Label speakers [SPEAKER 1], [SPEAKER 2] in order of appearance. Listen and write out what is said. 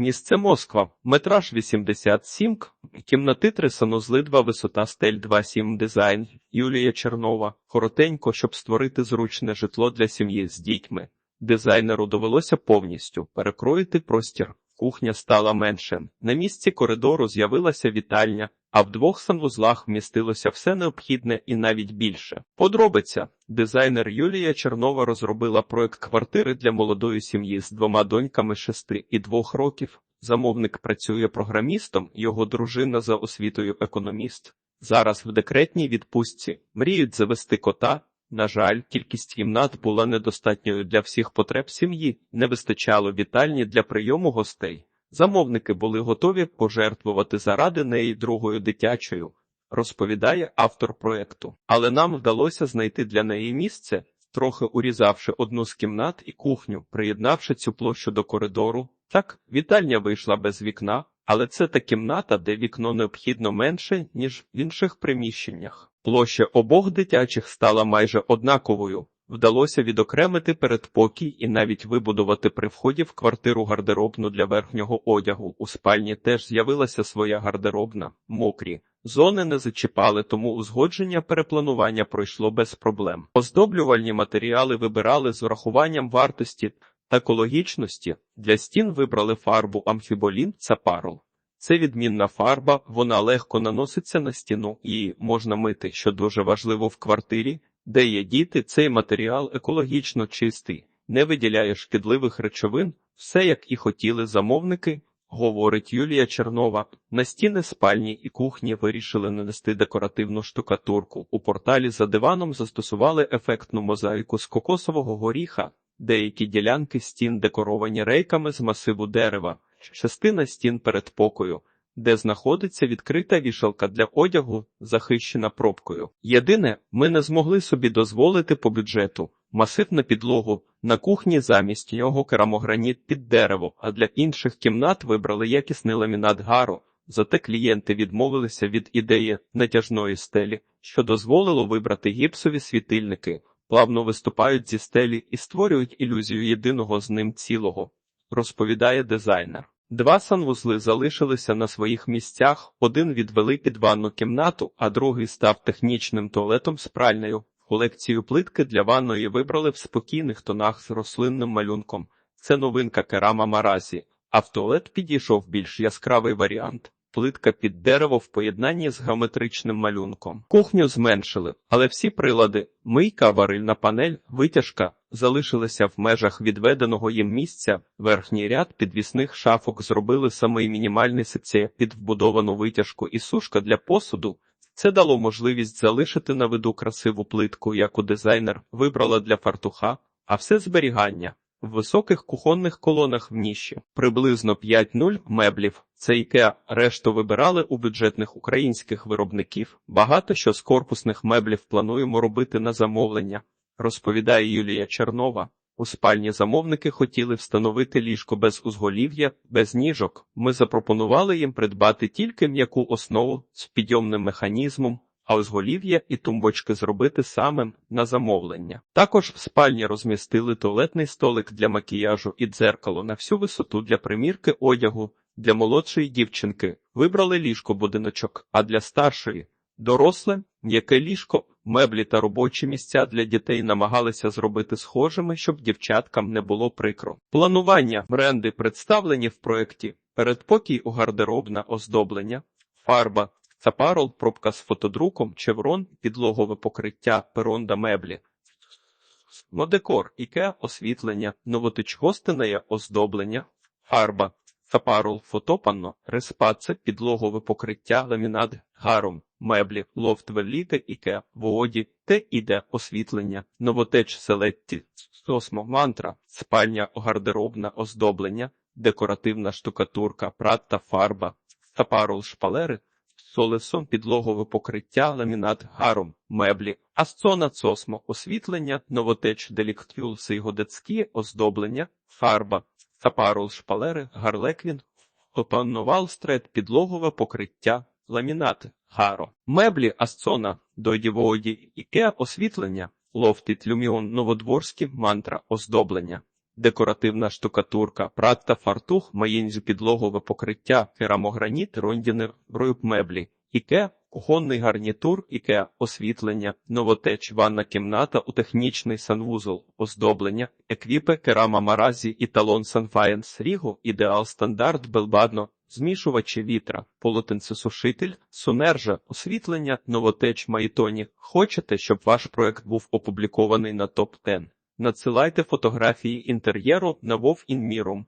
[SPEAKER 1] Місце Москва, метраж 87, к- кімнати 3 санузли 2 висота стель 2,7 дизайн, Юлія Чернова, коротенько, щоб створити зручне житло для сім'ї з дітьми. Дизайнеру довелося повністю перекроїти простір. Кухня стала менше. На місці коридору з'явилася вітальня, а в двох санвузлах вмістилося все необхідне і навіть більше. Подробиця. Дизайнер Юлія Чернова розробила проект квартири для молодої сім'ї з двома доньками 6 і 2 років. Замовник працює програмістом, його дружина за освітою економіст. Зараз в декретній відпустці мріють завести кота. На жаль, кількість кімнат була недостатньою для всіх потреб сім'ї, не вистачало вітальні для прийому гостей. Замовники були готові пожертвувати заради неї другою дитячою, розповідає автор проекту. Але нам вдалося знайти для неї місце, трохи урізавши одну з кімнат і кухню, приєднавши цю площу до коридору. Так, вітальня вийшла без вікна, але це та кімната, де вікно необхідно менше, ніж в інших приміщеннях. Площа обох дитячих стала майже однаковою. Вдалося відокремити передпокій і навіть вибудувати при вході в квартиру гардеробну для верхнього одягу. У спальні теж з'явилася своя гардеробна, мокрі. Зони не зачіпали, тому узгодження перепланування пройшло без проблем. Оздоблювальні матеріали вибирали з урахуванням вартості та екологічності. Для стін вибрали фарбу амфіболін Цапарол. Це відмінна фарба, вона легко наноситься на стіну і можна мити, що дуже важливо в квартирі, де є діти, цей матеріал екологічно чистий, не виділяє шкідливих речовин, все як і хотіли замовники, говорить Юлія Чернова. На стіни спальні і кухні вирішили нанести декоративну штукатурку. У порталі за диваном застосували ефектну мозаїку з кокосового горіха, деякі ділянки стін декоровані рейками з масиву дерева, частина стін передпокою, де знаходиться відкрита вішалка для одягу, захищена пробкою. Єдине, ми не змогли собі дозволити по бюджету масив на підлогу, на кухні замість нього керамограніт під дерево, а для інших кімнат вибрали якісний ламінат гару. Зате клієнти відмовилися від ідеї натяжної стелі, що дозволило вибрати гіпсові світильники, плавно виступають зі стелі і створюють ілюзію єдиного з ним цілого, розповідає дизайнер. Два санвузли залишилися на своїх місцях, один відвели під ванну кімнату, а другий став технічним туалетом з пральнею. Колекцію плитки для ванної вибрали в спокійних тонах з рослинним малюнком. Це новинка керама Маразі, а в туалет підійшов більш яскравий варіант. Плитка під дерево в поєднанні з геометричним малюнком. Кухню зменшили, але всі прилади, мийка, варильна панель, витяжка залишилися в межах відведеного їм місця. Верхній ряд підвісних шафок зробили самий мінімальний секція під вбудовану витяжку і сушка для посуду. Це дало можливість залишити на виду красиву плитку, яку дизайнер вибрала для фартуха, а все зберігання. В високих кухонних колонах в ніші приблизно 5-0 меблів. Це IKEA. Решту вибирали у бюджетних українських виробників. Багато що з корпусних меблів плануємо робити на замовлення, розповідає Юлія Чернова. У спальні замовники хотіли встановити ліжко без узголів'я, без ніжок. Ми запропонували їм придбати тільки м'яку основу з підйомним механізмом, а узголів'я і тумбочки зробити самим на замовлення. Також в спальні розмістили туалетний столик для макіяжу і дзеркало на всю висоту для примірки одягу. Для молодшої дівчинки вибрали ліжко будиночок, а для старшої доросле м'яке ліжко, меблі та робочі місця для дітей намагалися зробити схожими, щоб дівчаткам не було прикро. Планування бренди представлені в проєкті передпокій у гардеробне оздоблення, фарба. Цапарол, пробка з фотодруком, чеврон, підлогове покриття, перонда меблі. Модекор, іке освітлення, новотич гостинеє оздоблення, фарба, цапарол, фотопанно, респаце, підлогове покриття, ламінат, гаром, меблі, лофт веліте, іке, воді, те іде освітлення, новотеч селетті, сосмо, мантра, спальня, гардеробне оздоблення, декоративна штукатурка, прат та фарба, цапарол шпалери, Солесом підлогове покриття, ламінат гаром, меблі, асцона цосмо, освітлення, новотеч деліктюл сейгодецькі, оздоблення, фарба, сапарол шпалери, гарлеквін, опанувал стрет, підлогове покриття, ламінат, гаро, меблі, асцона, дойдіводі, іке, освітлення, лофтит, люміон, новодворські, мантра, оздоблення. декоративна штукатурка, прат та фартух, маїнзю підлогове покриття, керамограніт, рондіни, меблі, іке, кухонний гарнітур, іке, освітлення, новотеч, ванна кімната у технічний санвузол, оздоблення, еквіпе, керама маразі, італон санфаєнс, рігу, ідеал стандарт, белбадно, змішувачі вітра, полотенцесушитель, сунержа, освітлення, новотеч, Майтоні. Хочете, щоб ваш проект був опублікований на топ 10 Надсилайте фотографії інтер'єру на Інмірум.